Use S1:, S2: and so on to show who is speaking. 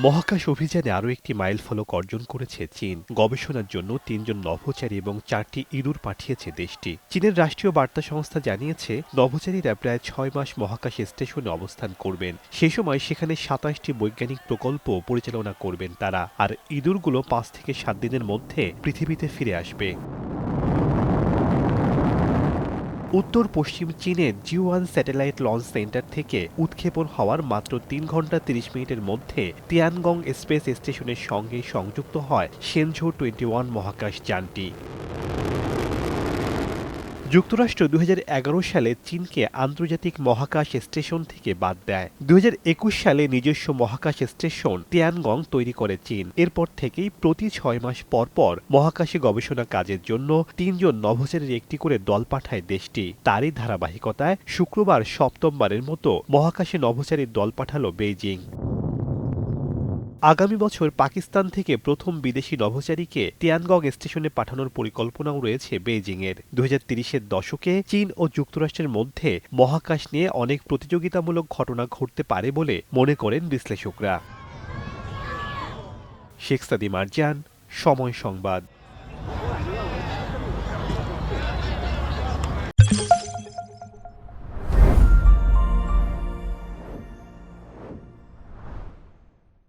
S1: মহাকাশ অভিযানে আরও একটি মাইল ফলক অর্জন করেছে চীন। গবেষণার জন্য তিনজন নভোচারী এবং চারটি ইঁদুর পাঠিয়েছে দেশটি। চীনের রাষ্ট্রীয় বার্তা সংস্থা জানিয়েছে, নভোচারীরা প্রায় ছয় মাস মহাকাশ স্টেশনে অবস্থান করবেন। সে সময় সেখানে সাতাশটি বৈজ্ঞানিক প্রকল্প পরিচালনা করবেন তারা। আর ইঁদুরগুলো পাঁচ থেকে সাত দিনের মধ্যে পৃথিবীতে ফিরে আসবে। উত্তর পশ্চিম চীনের জিওয়ান স্যাটেলাইট লঞ্চ সেন্টার থেকে উৎক্ষেপণ হওয়ার মাত্র তিন ঘণ্টা তিরিশ মিনিটের মধ্যে তিয়ানগং স্পেস স্টেশনের সঙ্গে সংযুক্ত হয় সেনঝো টোয়েন্টি ওয়ান মহাকাশ যানটি। যুক্তরাষ্ট্র দু হাজার এগারো সালে চীনকে আন্তর্জাতিক মহাকাশ স্টেশন থেকে বাদ দেয়। দু হাজার একুশ সালে নিজস্ব মহাকাশ স্টেশন তিয়ানগং তৈরি করে চীন। এরপর থেকেই প্রতি ছয় মাস পর পর মহাকাশে গবেষণা কাজের জন্য তিনজন নভোচারীর একটি করে দল পাঠায় দেশটি। তারই ধারাবাহিকতায় শুক্রবার সপ্তমবারের মতো মহাকাশে নভোচারীর দল পাঠালো বেইজিং। আগামী বছর পাকিস্তান থেকে প্রথম বিদেশি নভোচারীকে তিয়ানগং স্টেশনে পাঠানোর পরিকল্পনাও রয়েছে বেইজিংয়ের। দু হাজার দশকে চীন ও যুক্তরাষ্ট্রের মধ্যে মহাকাশ নিয়ে অনেক প্রতিযোগিতামূলক ঘটনা ঘটতে পারে বলে মনে করেন বিশ্লেষকরা। শেখ সাদি মারজান সময় সংবাদ।